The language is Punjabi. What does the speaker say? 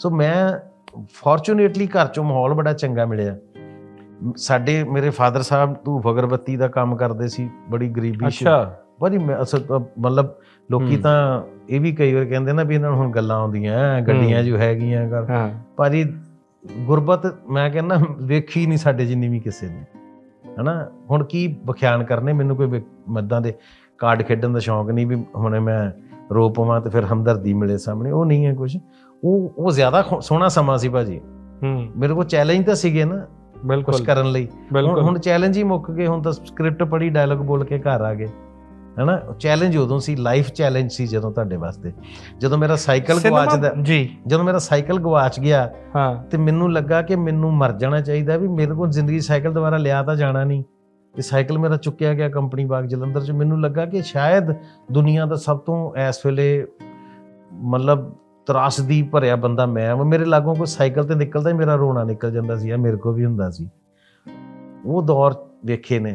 ਸੋ ਮੈਂ ਫੋਰਚੂਨੇਟਲੀ ਘਰ ਚੋਂ ਮਾਹੌਲ ਬੜਾ ਚੰਗਾ ਮਿਲਿਆ। ਸਾਡੇ ਮੇਰੇ ਫਾਦਰ ਸਾਹਿਬ ਧੂਫ ਅਗਰਬੱਤੀ ਦਾ ਕੰਮ ਕਰਦੇ ਸੀ ਬੜੀ ਗਰੀਬੀ ਸੀ। ਅੱਛਾ। ਬੜੀ ਮਤਲਬ ਲੋਕੀ। ਤਾਂ ਇਹ ਵੀ ਕਈ ਵਾਰ ਕਹਿੰਦੇ ਨਾ ਵੀ ਇਹਨਾਂ ਨੂੰ ਹੁਣ ਗੱਲਾਂ ਆਉਂਦੀਆਂ ਗੱਡੀਆਂ ਜੋ ਹੈਗੀਆਂ ਕਰ। ਭਾਜੀ ਗੁਰਬਤ ਮੈਂ ਕਹਿੰਦਾ ਵੇਖੀ ਨਹੀਂ ਸਾਡੇ ਜਿੰਨੀ ਵੀ ਕਿਸੇ ਨੇ। ਹਨਾ? ਹੁਣ ਕੀ ਬਖਿਆਨ ਕਰਨੇ? ਮੈਨੂੰ ਕੋਈ ਮੱਦਾਂ ਦੇ ਕਾਰਡ ਖੇਡਣ ਦਾ ਸ਼ੌਂਕ ਨਹੀਂ ਵੀ ਹੁਣੇ ਮੈਂ ਰੋ ਪਵਾਂ ਤੇ ਫਿਰ ਹਮਦਰਦੀ ਮਿਲੇ ਸਾਹਮਣੇ। ਉਹ ਨਹੀਂ ਹੈ ਕੁਝ ਉਹ ਉਹ ਜ਼ਿਆਦਾ ਸੋਹਣਾ ਸਮਾਂ ਸੀ ਭਾਜੀ। ਹੂੰ। ਮੇਰੇ ਕੋਲ ਚੈਲੰਜ ਤਾਂ ਸੀਗੇ ਨਾ ਕੁਝ ਬਿਲਕੁਲ ਕਰਨ ਲਈ। ਹੁਣ ਚੈਲੰਜ ਹੀ ਮੁੱਕ ਗਏ ਹੁਣ ਤਾਂ ਸਕ੍ਰਿਪਟ ਪੜ੍ਹੀ ਡਾਇਲੌਗ ਬੋਲ ਕੇ ਘਰ ਆ ਗਏ। ਹਨਾ? ਚੈਲੰਜ ਉਦੋਂ ਸੀ ਲਾਈਫ ਚੈਲੰਜ ਸੀ ਜਦੋਂ ਤੁਹਾਡੇ ਵਾਸਤੇ। ਜਦੋਂ ਮੇਰਾ ਸਾਈਕਲ ਗਵਾਚਦਾ ਜੀ। ਜਦੋਂ ਮੇਰਾ ਸਾਈਕਲ ਗਵਾਚ ਗਿਆ ਹਾਂ। ਤੇ ਮੈਨੂੰ ਲੱਗਾ ਕਿ ਮੈਨੂੰ ਮਰ ਜਾਣਾ ਚਾਹੀਦਾ ਵੀ ਮੇਰੇ ਕੋਲ ਜ਼ਿੰਦਗੀ ਸਾਈਕਲ ਦੁਬਾਰਾ ਲਿਆ ਤਾਂ ਜਾਣਾ ਨਹੀਂ। ਤੇ ਸਾਈਕਲ ਮੇਰਾ ਚੁੱਕਿਆ ਗਿਆ ਕੰਪਨੀ ਬਾਗ ਜਲੰਧਰ ਚ। ਮੈਨੂੰ ਲੱਗਾ ਕਿ ਸ਼ਾਇਦ ਦੁਨੀਆ ਦਾ ਸਭ ਤੋਂ ਇਸ ਵੇਲੇ ਮਤਲਬ ਤਰਾਸਦੀ ਭਰਿਆ ਬੰਦਾ ਮੈਂ ਹਾਂ। ਮੇਰੇ ਲਾਗੋਂ ਕੋਈ ਸਾਈਕਲ ਤੇ ਨਿਕਲਦਾ ਹੀ ਮੇਰਾ ਰੋਣਾ ਨਿਕਲ ਜਾਂਦਾ ਸੀ ਇਹ ਮੇਰੇ ਕੋਲ ਵੀ ਹੁੰਦਾ ਸੀ। ਉਹ ਦੌਰ ਵੇਖੇ ਨੇ।